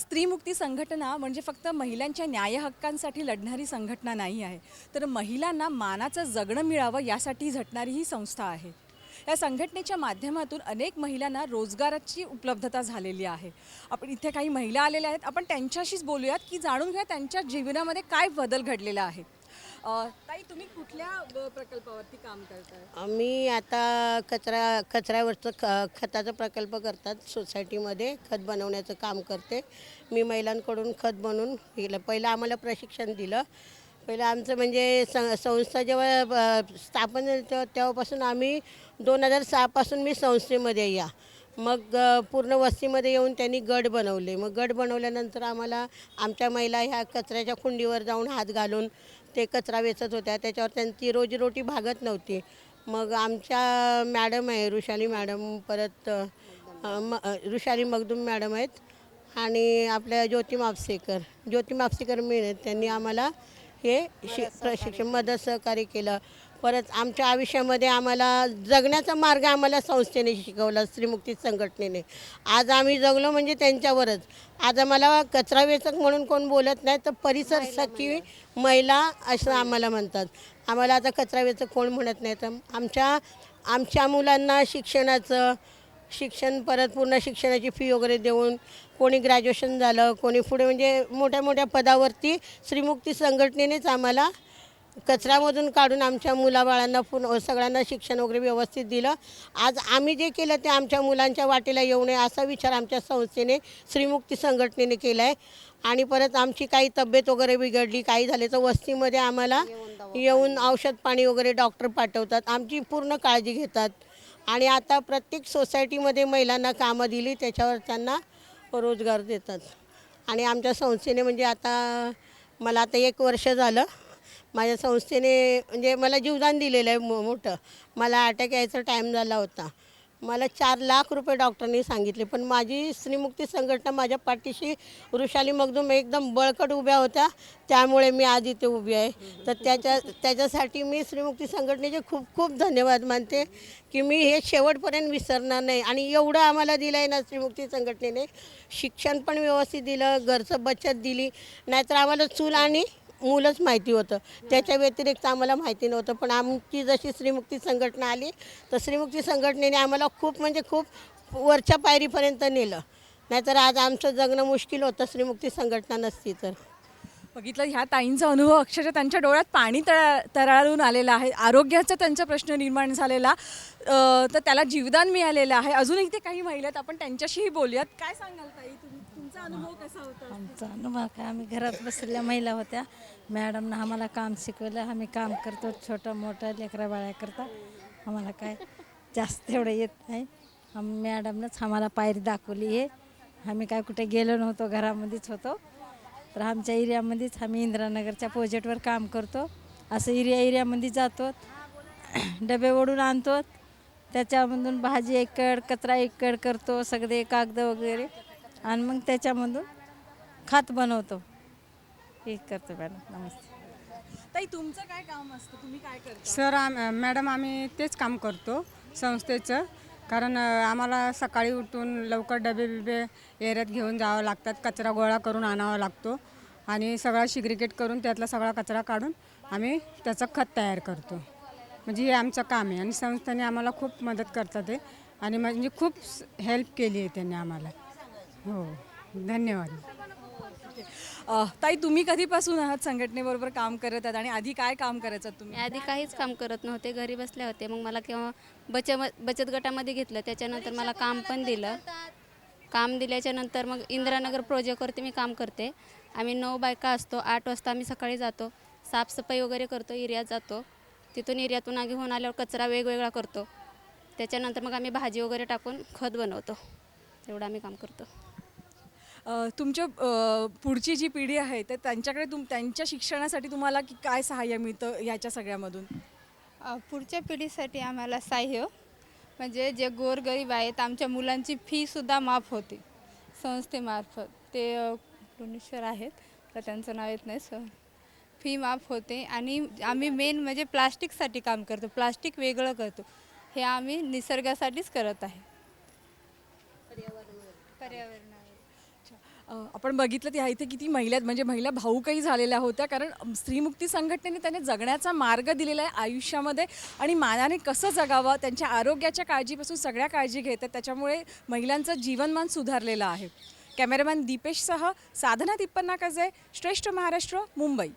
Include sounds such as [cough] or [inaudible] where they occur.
स्त्रीमुक्ती संघटना म्हणजे फक्त महिलांच्या न्याय हक्कांसाठी लढणारी संघटना नाही आहे. तर महिलांना मानाचं जगणं मिळावं यासाठी झटणारी ही संस्था आहे. या संघटनेच्या माध्यमातून अनेक महिलांना रोजगाराची उपलब्धता झालेली आहे. आपण इथे काही महिला आलेल्या आहेत. आपण त्यांच्याशीच बोलूयात की जाणून घ्या त्यांच्या जीवनामध्ये काय बदल घडलेला आहे. ताई तुम्ही कुठल्या प्रकल्पावरती काम करताय? आम्ही आता कचरा कचऱ्यावरचं ख खताचा प्रकल्प करतात सोसायटीमध्ये खत बनवण्याचं काम करते. मी महिलांकडून खत बनवून दिलं पहिलं आम्हाला प्रशिक्षण दिलं. पहिलं आमचं म्हणजे सं संस्था जेव्हा स्थापन झाली तेव्हा तेव्हापासून आम्ही दोन हजार सहापासून मी संस्थेमध्ये या. मग पूर्ण वस्तीमध्ये येऊन त्यांनी गड बनवले. मग गड बनवल्यानंतर आम्हाला आमच्या महिला ह्या कचऱ्याच्या कुंडीवर जाऊन हात घालून ते कचरा वेचत होत्या. त्याच्यावर त्यांची रोजीरोटी भागत नव्हती. मग आमच्या मॅडम आहे ऋषाली मॅडम परत म ऋषाली मगदूम मॅडम आहेत आणि आपल्या ज्योती मापसेकर. ज्योती मापसेकर मिळत त्यांनी आम्हाला हे शि प्रशिक्षण मदत सहकार्य केलं. परत आमच्या आयुष्यामध्ये आम्हाला जगण्याचा मार्ग आम्हाला संस्थेने शिकवला स्त्रीमुक्ती संघटनेने. आज आम्ही जगलो म्हणजे त्यांच्यावरच. आज आम्हाला कचरा वेचक म्हणून कोण बोलत नाही तर परिसर सखी महिला असं आम्हाला म्हणतात. आम्हाला आता कचरा वेचक कोण म्हणत नाही तर आमच्या आमच्या मुलांना शिक्षणाचं शिक्षण परत पूर्ण शिक्षणाची फी वगैरे देऊन कोणी ग्रॅज्युएशन झालं कोणी पुढे म्हणजे मोठ्या मोठ्या पदावरती श्रीमुक्ती संघटनेनेच आम्हाला कचऱ्यामधून काढून आमच्या मुलाबाळांना पूर्ण सगळ्यांना शिक्षण वगैरे व्यवस्थित दिलं. आज आम्ही जे केलं ते आमच्या मुलांच्या वाटेला येऊ नये असा विचार आमच्या संस्थेने श्रीमुक्ती संघटनेने केला आहे आणि परत आमची काही तब्येत वगैरे बिघडली काही झाले तर वस्तीमध्ये आम्हाला येऊन औषध पाणी वगैरे डॉक्टर पाठवतात. आमची पूर्ण काळजी घेतात. आणि आता प्रत्येक सोसायटीमध्ये महिलांना कामं दिली त्याच्यावर त्यांना रोजगार देतात. आणि आमच्या संस्थेने म्हणजे आता मला आता एक वर्ष झालं. माझ्या संस्थेने म्हणजे मला जीवदान दिलेलं आहे मो मोठं. मला अटॅक यायचा टाईम झाला होता. मला चार लाख रुपये डॉक्टरांनी सांगितले पण माझी स्त्रीमुक्ती संघटना माझ्या पाठीशी वृषाली मगदूम एकदम बळकट उभ्या होत्या. त्यामुळे मी आज इथे उभी आहे. तर त्याच्या त्याच्यासाठी मी श्रीमुक्ती संघटनेचे खूप खूप धन्यवाद मानते की मी हे शेवटपर्यंत विसरणार नाही. आणि एवढं आम्हाला दिलं आहे ना श्रीमुक्ती संघटनेने. शिक्षण पण व्यवस्थित दिलं घरचं बचत दिली. नाहीतर आम्हाला चूल आणि मुलंच माहिती होतं. त्याच्या व्यतिरिक्त आम्हाला माहिती नव्हतं. पण आमची जशी श्रीमुक्ती संघटना आली तर श्रीमुक्ती संघटनेने आम्हाला खूप म्हणजे खूप वरच्या पायरीपर्यंत नेलं. नाहीतर आज आमचं जगणं मुश्किल होतं श्रीमुक्ती संघटना नसती तर. बघितलं ह्या ताईंचा अनुभव अक्षरशः त्यांच्या डोळ्यात पाणी तळा तराळून आलेलं आहे. आरोग्याचा त्यांचा प्रश्न निर्माण झालेला तर त्याला जीवदान मिळालेलं आहे. अजूनही ते काही महिला आहेत आपण त्यांच्याशीही बोलूयात. काय सांगाल ताई तुम्ही? तुमचा अनुभव कसा होता? आमचा अनुभव काय आम्ही घरात बसलेल्या महिला होत्या. मॅडमनं आम्हाला काम शिकवलं. आम्ही काम करतो छोटं मोठं लेकरा बाळ्याकरता आम्हाला काय जास्त एवढं येत नाही. आम्ही मॅडमनंच आम्हाला पायरी दाखवली आहे आम्ही काय कुठे गेलो नव्हतो घरामध्येच होतो. तर आमच्या एरियामध्येच आम्ही इंदिरानगरच्या प्रोजेक्टवर काम करतो. असं एरिया एरियामध्ये जातो. [clears throat] डबे ओढून आणतो. त्याच्यामधून भाजी एकड कचरा एकड करतो. सगळे कागद वगैरे. आणि मग त्याच्यामधून खत बनवतो. हे करतो मॅडम नमस्ते. ताई तुमचं काय काम असतं? तुम्ही काय करता? सर आम मॅडम आम्ही तेच काम करतो संस्थेचं. कारण अ, आम्हाला सकाळी उठून लवकर डबे बिबे एरियात घेऊन जावं लागतात. कचरा गोळा करून आणावा लागतो. आणि सगळा शिग्रिकेट करून त्यातला सगळा कचरा काढून आम्ही त्याचं खत तयार करतो. म्हणजे हे आमचं काम आहे. आणि संस्थेने आम्हाला खूप मदत करतात ते आणि म्हणजे खूप हेल्प केली आहे त्यांनी आम्हाला. हो धन्यवाद. ताई तुम्ही कधीपासून आहात संघटनेबरोबर काम करत आहात आणि आधी काय काम करायचं तुम्ही? आधी काहीच काम करत नव्हते घरी बसले होते. मग मला केव्हा बचत बचत गटामध्ये घेतलं त्याच्यानंतर मला काम पण दिलं. काम दिल्याच्यानंतर मग इंदिरानगर प्रोजेक्टवरती मी काम करते. आम्ही नऊ बायका असतो आठ वाजता आम्ही सकाळी जातो. साफसफाई वगैरे करतो एरियात जातो. तिथून एरियातून आगी होऊन आल्यावर कचरा वेगवेगळा करतो. त्याच्यानंतर मग आम्ही भाजी वगैरे टाकून खत बनवतो. तेवढं आम्ही काम करतो. तुमच्या पुढची जी पिढी आहे तर त्यांच्याकडे तुम त्यांच्या शिक्षणासाठी तुम्हाला की काय सहाय्य मिळतं याच्या सगळ्यामधून? पुढच्या पिढीसाठी आम्हाला सहाय्य म्हणजे जे गोरगरीब आहेत आमच्या मुलांची फीसुद्धा माफ होते संस्थेमार्फत. ते अ, आहेत तर त्यांचं नाव येत नाही सर. फी माफ होते आणि आम्ही मेन म्हणजे प्लास्टिकसाठी काम करतो प्लास्टिक वेगळं करतो. हे आम्ही निसर्गासाठीच करत आहे. पर्यावरण पर्यावरण आपण बघितलं त्या इथे किती महिला आहेत. म्हणजे महिला भाऊकही झालेल्या होत्या. कारण स्त्रीमुक्ती संघटनेने त्याने जगण्याचा मार्ग दिलेला आहे आयुष्यामध्ये. आणि मानाने कसं जगावं त्यांच्या आरोग्याच्या काळजीपासून सगळ्या काळजी घेतात त्याच्यामुळे महिलांचं जीवनमान सुधारलेलं आहे. कॅमेरामॅन दीपेशसह साधना तिप्पन्ना कजे श्रेष्ठ महाराष्ट्र मुंबई.